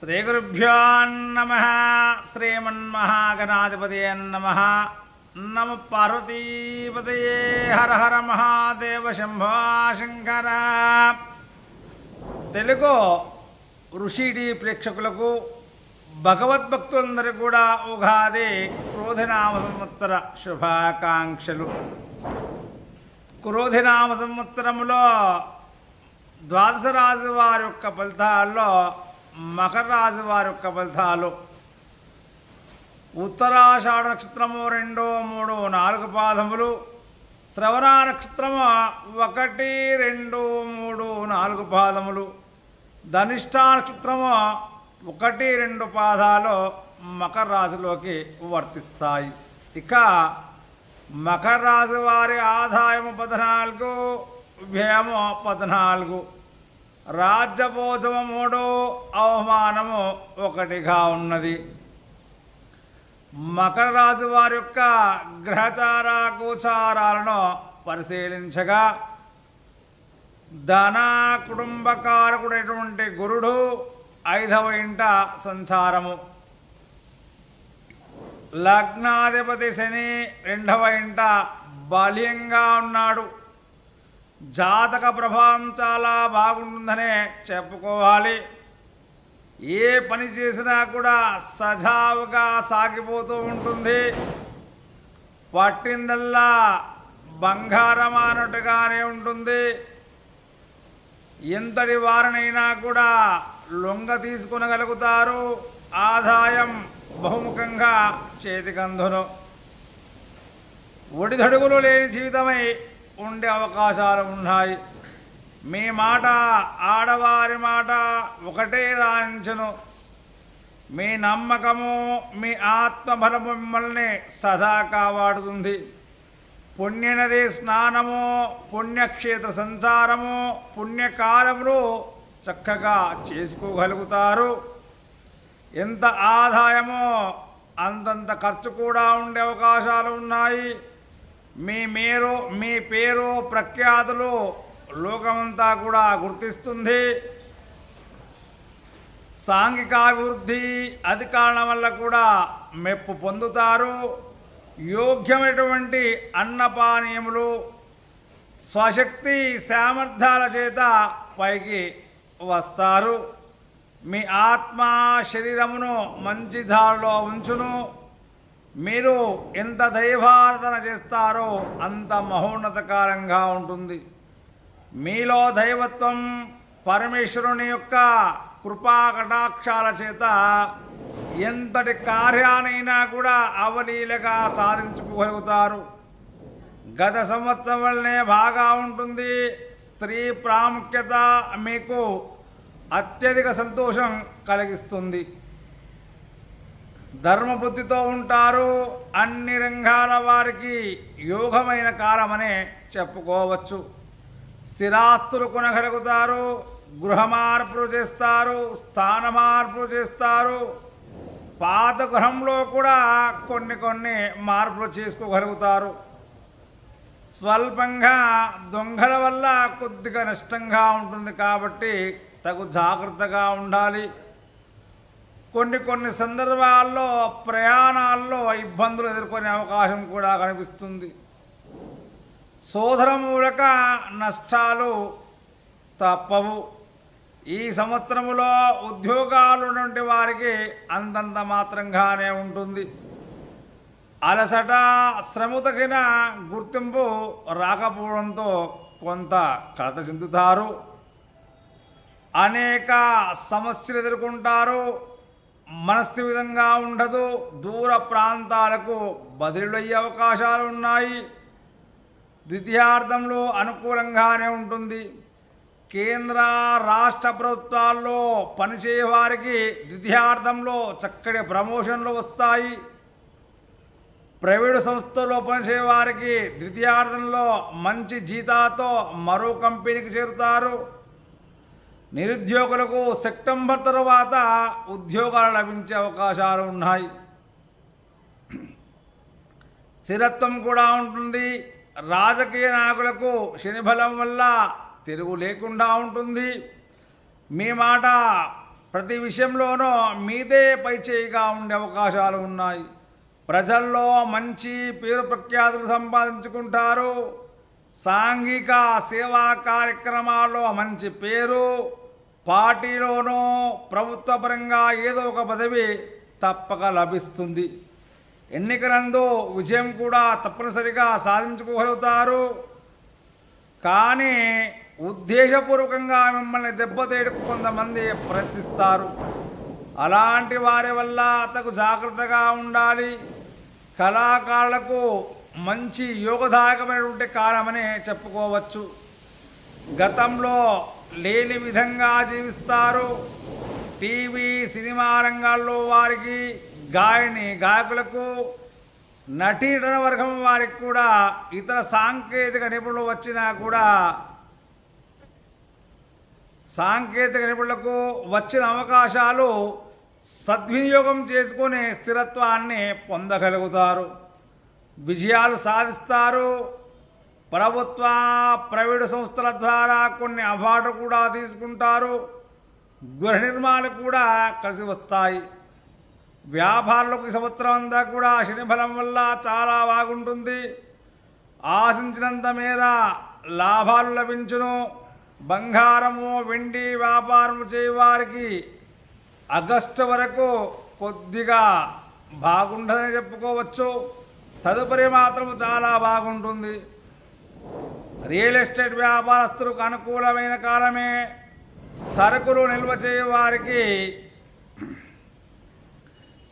శ్రీగురుభ్యో నమ. శ్రీమన్మహాగణాధిపతి నమ. నమ పార్వతీపతయే హర హర మహాదేవ శంభో శంకర. తెలుగు ఋషిడి ప్రేక్షకులకు భగవద్భక్తులందరూ కూడా ఉగాది క్రోధినామ సంవత్సర శుభాకాంక్షలు. క్రోధినామ సంవత్సరంలో ద్వాదశ రాజు వారి యొక్క ఫలితాల్లో మకర రాశి వారి యొక్క ఫలితాలు. ఉత్తరాషాఢ నక్షత్రము రెండు మూడు నాలుగు పాదములు. శ్రవణ నక్షత్రము ఒకటి రెండు మూడు నాలుగు పాదములు. ధనిష్ట నక్షత్రము ఒకటి రెండు పాదాలు మకర రాశిలోకి వర్తిస్తాయి. ఇక మకర రాశి వారి ఆదాయము పద్నాలుగు వ్యయము పద్నాలుగు. రాజ్యభోజము మూడు అవమానము ఒకటిగా ఉన్నది. మకర రాశి వారి యొక్క గ్రహచార గోచారాలను పరిశీలించగా ధన కుటుంబకారకుడైనటువంటి గురుడు ఐదవ ఇంట సంచారము. లగ్నాధిపతి శని రెండవ ఇంట బలీయంగా ఉన్నాడు. జాతక ప్రభావం చాలా బాగుంటుందనే చెప్పుకోవాలి. ఏ పని చేసినా కూడా సజావుగా సాగిపోతూ ఉంటుంది. పట్టిందల్లా బంగారం అన్నట్టుగానే ఉంటుంది. ఎంతటి వారినైనా కూడా లొంగ తీసుకునగలుగుతారు. ఆదాయం బహుముఖంగా చేతికందును. ఒడిదడుగులు లేని జీవితమై ఉండే అవకాశాలు ఉన్నాయి. మీ మాట ఆడవారి మాట ఒకటే రాణించను. మీ నమ్మకము మీ ఆత్మబలము మిమ్మల్ని సదా కాపాడుతుంది. పుణ్యనది స్నానము పుణ్యక్షేత్ర సంచారము పుణ్యకాలములు చక్కగా చేసుకోగలుగుతారు. ఎంత ఆదాయమో అంతంత ఖర్చు కూడా ఉండే అవకాశాలు ఉన్నాయి. మీ మేరు మీ పేరు ప్రఖ్యాతులు లోకమంతా కూడా గుర్తిస్తుంది. సాంఘికాభివృద్ధి అధికారుల వల్ల కూడా మెప్పు పొందుతారు. యోగ్యమైనటువంటి అన్నపానీయములు స్వశక్తి సామర్థ్యాల చేత పైకి వస్తారు. మీ ఆత్మ శరీరమును మంచి దారిలో ఉంచును. మీరు ఎంత దైవారాధన చేస్తారో అంత మహోన్నతకారంగా ఉంటుంది. మీలో దైవత్వం పరమేశ్వరుని యొక్క కృపా కటాక్షాల చేత ఎంతటి కార్యానైనా కూడా అవలీలగా సాధించుకోగలుగుతారు. గత సంవత్సరం వల్లనే బాగా ఉంటుంది. స్త్రీ ప్రాముఖ్యత మీకు అత్యధిక సంతోషం కలిగిస్తుంది. ధర్మబుద్ధితో ఉంటారు అన్ని రంగాల వారికి యోగమైన కాలమనే చెప్పుకోవచ్చు. స్థిరాస్తులు కొనగలుగుతారు గృహ మార్పులు చేస్తారు స్థాన మార్పులు చేస్తారు. పాత గృహంలో కూడా కొన్ని కొన్ని మార్పులు చేసుకోగలుగుతారు. స్వల్పంగా దొంగల వల్ల కొద్దిగా నష్టంగా ఉంటుంది కాబట్టి తగు జాగ్రత్తగా ఉండాలి. కొన్ని కొన్ని సందర్భాల్లో ప్రయాణాల్లో ఇబ్బందులు ఎదుర్కొనే అవకాశం కూడా కనిపిస్తుంది. సోదర మూలక నష్టాలు తప్పవు. ఈ సంవత్సరములో ఉద్యోగాలు ఉన్నటువంటి వారికి అంతంత మాత్రంగానే ఉంటుంది. అలసట శ్రమ తగిన గుర్తింపు రాకపోవడంతో కొంత కలత చెందుతారు. అనేక సమస్యలు ఎదుర్కొంటారు. మనస్థి విధంగా ఉండదు దూర ప్రాంతాలకు బదిలీలయ్యే అవకాశాలు ఉన్నాయి ద్వితీయార్థంలో అనుకూలంగానే ఉంటుంది. కేంద్ర రాష్ట్ర ప్రభుత్వాల్లో పనిచేయవారికి ద్వితీయార్థంలో చక్కటి ప్రమోషన్లు వస్తాయి. ప్రైవేటు సంస్థల్లో పనిచేయ వారికి ద్వితీయార్థంలో మంచి జీతాతో మరో కంపెనీకి చేరుతారు. నిరుద్యోగులకు సెప్టెంబర్ తర్వాత ఉద్యోగాలు లభించే అవకాశాలు ఉన్నాయి. స్థిరత్వం కూడా ఉంటుంది. రాజకీయ నాయకులకు శనిబలం వల్ల తిరుగు లేకుండా ఉంటుంది. మీ మాట ప్రతి విషయంలోనూ మీదే పైచేయిగా ఉండే అవకాశాలు ఉన్నాయి. ప్రజల్లో మంచి పేరు ప్రఖ్యాతులు సంపాదించుకుంటారు. సాంఘిక సేవా కార్యక్రమాల్లో మంచి పేరు పార్టీలోనూ ప్రభుత్వ పరంగా ఏదో ఒక పదవి తప్పక లభిస్తుంది. ఎన్నికలందు విజయం కూడా తప్పనిసరిగా సాధించుకోగలుగుతారు. కానీ ఉద్దేశపూర్వకంగా మిమ్మల్ని దెబ్బతీయడానికి కొంతమంది ప్రయత్నిస్తారు. అలాంటి వారి వల్ల అతకు జాగ్రత్తగా ఉండాలి. కళాకారులకు మంచి యోగదాయకమైనటువంటి కాలమని చెప్పుకోవచ్చు. గతంలో లేని విధంగా జీవిస్తారు టీవీ సినిమా రంగాల్లో వారికి గాయని గాయకులకు నటీ వర్గం వారికి కూడా ఇతర సాంకేతిక నిపుణులు వచ్చినా కూడా సాంకేతిక నిపుణులకు వచ్చిన అవకాశాలు సద్వినియోగం చేసుకునే స్థిరత్వాన్ని పొందగలుగుతారు. విజయాలు సాధిస్తారు. ప్రభుత్వ ప్రైవేటు సంస్థల ద్వారా కొన్ని అవార్డు కూడా తీసుకుంటారు. గృహ నిర్మాణాలు కూడా కలిసి వస్తాయి. వ్యాపారులకు సంవత్సరం అంతా కూడా శని బలం వల్ల చాలా బాగుంటుంది. ఆశించినంత మేర లాభాలు లభించును. బంగారము వెండి వ్యాపారం చేయవారికి ఆగస్టు వరకు కొద్దిగా బాగుంటుందని చెప్పుకోవచ్చు. తదుపరి మాత్రం చాలా బాగుంటుంది. రియల్ ఎస్టేట్ వ్యాపారస్తులకు అనుకూలమైన కాలమే. సరుకులు నిల్వ చేయవారికి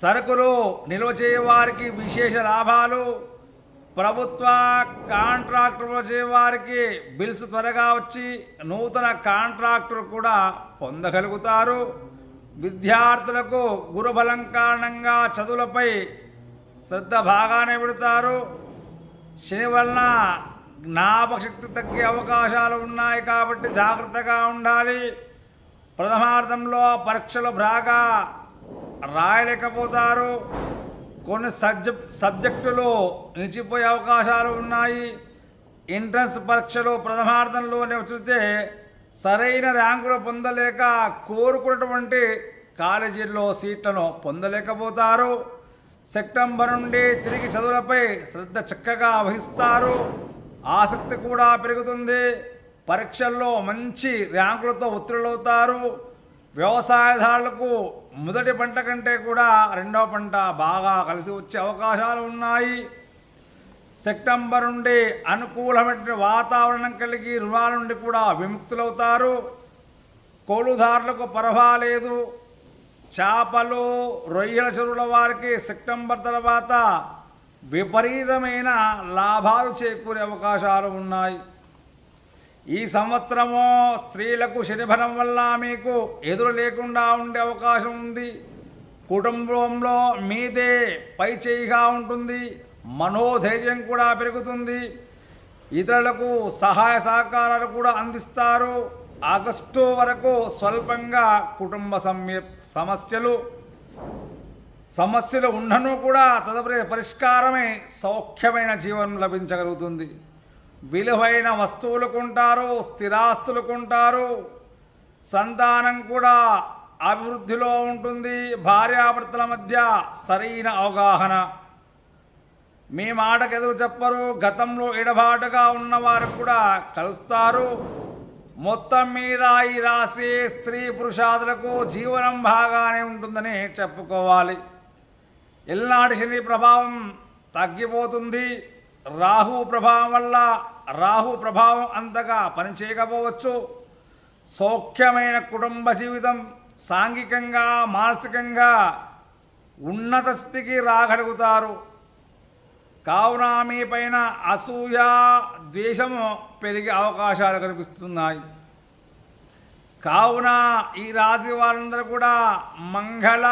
సరుకులు నిల్వ చేయవారికి విశేష లాభాలు. ప్రభుత్వ కాంట్రాక్టులు చేయవారికి బిల్స్ త్వరగా వచ్చి నూతన కాంట్రాక్టులు కూడా పొందగలుగుతారు. విద్యార్థులకు గురుబలం కారణంగా చదువులపై శ్రద్ధ బాగానే పెడతారు. శని వలన జ్ఞాపకశక్తి తగ్గే అవకాశాలు ఉన్నాయి కాబట్టి జాగ్రత్తగా ఉండాలి. ప్రథమార్థంలో పరీక్షలు బాగా రాయలేకపోతారు. కొన్ని సబ్జెక్ట్ సబ్జెక్టులు నిలిచిపోయే అవకాశాలు ఉన్నాయి. ఎంట్రన్స్ పరీక్షలు ప్రథమార్థంలోనే చూస్తే సరైన ర్యాంకులు పొందలేక కోరుకున్నటువంటి కాలేజీల్లో సీట్లను పొందలేకపోతారు. సెప్టెంబర్ నుండి తిరిగి చదువులపై శ్రద్ధ చక్కగా వహిస్తారు. ఆసక్తి కూడా పెరుగుతుంది. పరీక్షల్లో మంచి ర్యాంకులతో ఉత్తీర్ణులవుతారు. వ్యవసాయదారులకు మొదటి పంట కంటే కూడా రెండవ పంట బాగా కలిసి వచ్చే అవకాశాలు ఉన్నాయి. సెప్టెంబర్ నుండి అనుకూలమైన వాతావరణం కలిగి రుణాల నుండి కూడా విముక్తులవుతారు. కోలుదారులకు పర్వాలేదు చేపలు రొయ్యల చెరువుల వారికి సెప్టెంబర్ తర్వాత విపరీతమైన లాభాలు చేకూరే అవకాశాలు ఉన్నాయి. ఈ సంవత్సరము స్త్రీలకు శనిభరం వల్ల మీకు ఎదురు లేకుండా ఉండే అవకాశం ఉంది. కుటుంబంలో మీదే పై చేయిగా ఉంటుంది. మనోధైర్యం కూడా పెరుగుతుంది. ఇతరులకు సహాయ సహకారాలు కూడా అందిస్తారు. ఆగస్టు వరకు స్వల్పంగా కుటుంబ సమస్యలు సమస్యలు ఉన్నను కూడా తదుపరి పరిష్కారమే సౌఖ్యమైన జీవనం లభించగలుగుతుంది. విలువైన వస్తువులు కొంటారు స్థిరాస్తులు కొంటారు. సంతానం కూడా అభివృద్ధిలో ఉంటుంది. భార్యాభర్తల మధ్య సరైన అవగాహన. మీ మాటకు ఎదురు చెప్పరు గతంలో ఎడబాటుగా ఉన్నవారు కూడా కలుస్తారు. మొత్తం మీద ఈ రాశి స్త్రీ పురుషాదులకు జీవనం బాగానే ఉంటుందని చెప్పుకోవాలి. ఇల్నాడి శని ప్రభావం తగ్గిపోతుంది. రాహు ప్రభావం వల్ల రాహు ప్రభావం అంతగా పనిచేయకపోవచ్చు సౌఖ్యమైన కుటుంబ జీవితం సాంఘికంగా మానసికంగా ఉన్నత స్థితికి రాగలుగుతారు. కావున మీ పైన అసూయ ద్వేషము పెరిగే అవకాశాలు కనిపిస్తున్నాయి. కావున ఈ రాశి వారందరూ కూడా మంగళ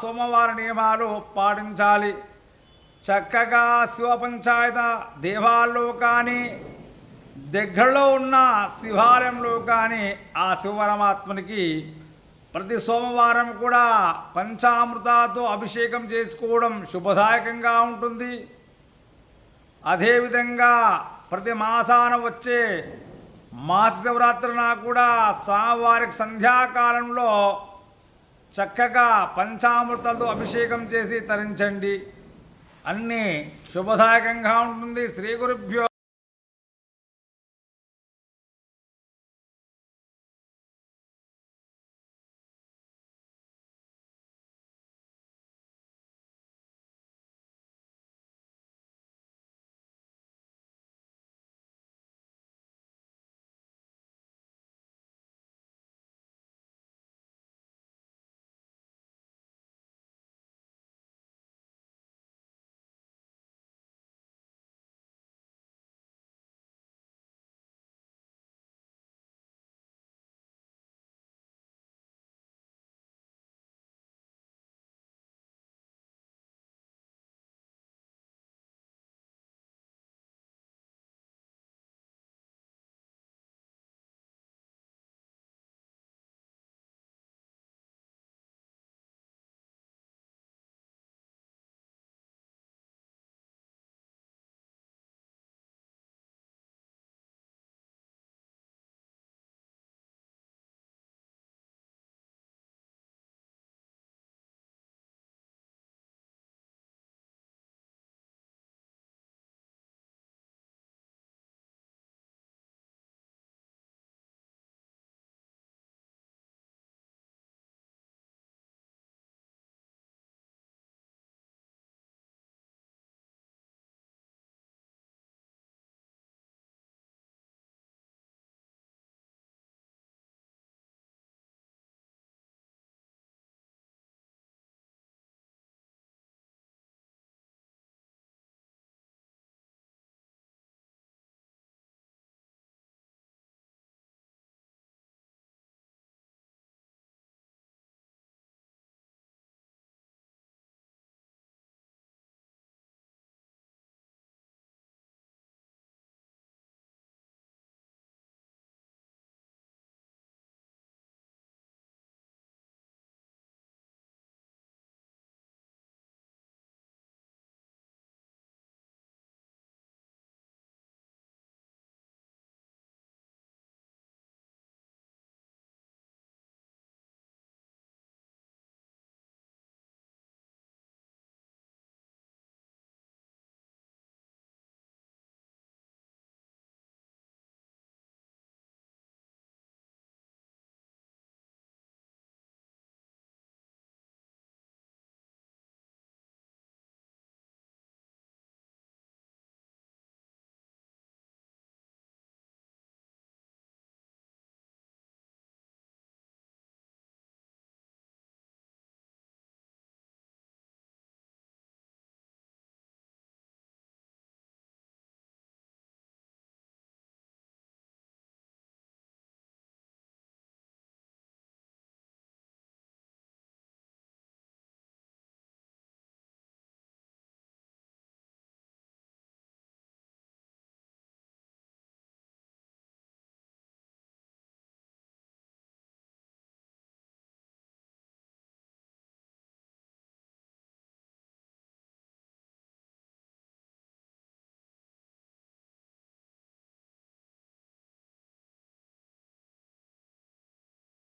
సోమవార నియమాలు పాటించాలి. చక్కగా శివ పంచాయత దేవాల్లో కానీ దగ్గరలో ఉన్న శివాలయంలో కానీ ఆ శివపరమాత్మనికి ప్రతి సోమవారం కూడా పంచామృతాతో అభిషేకం చేసుకోవడం శుభదాయకంగా ఉంటుంది. అదేవిధంగా ప్రతి మాసాన వచ్చే మాస శివరాత్రిన కూడా స్వామివారికి సంధ్యాకాలంలో చక్కగా పంచామృతాలతో అభిషేకం చేసి తరించండి. అన్నీ శుభదాయకంగా ఉంటుంది. శ్రీ గురుభ్యో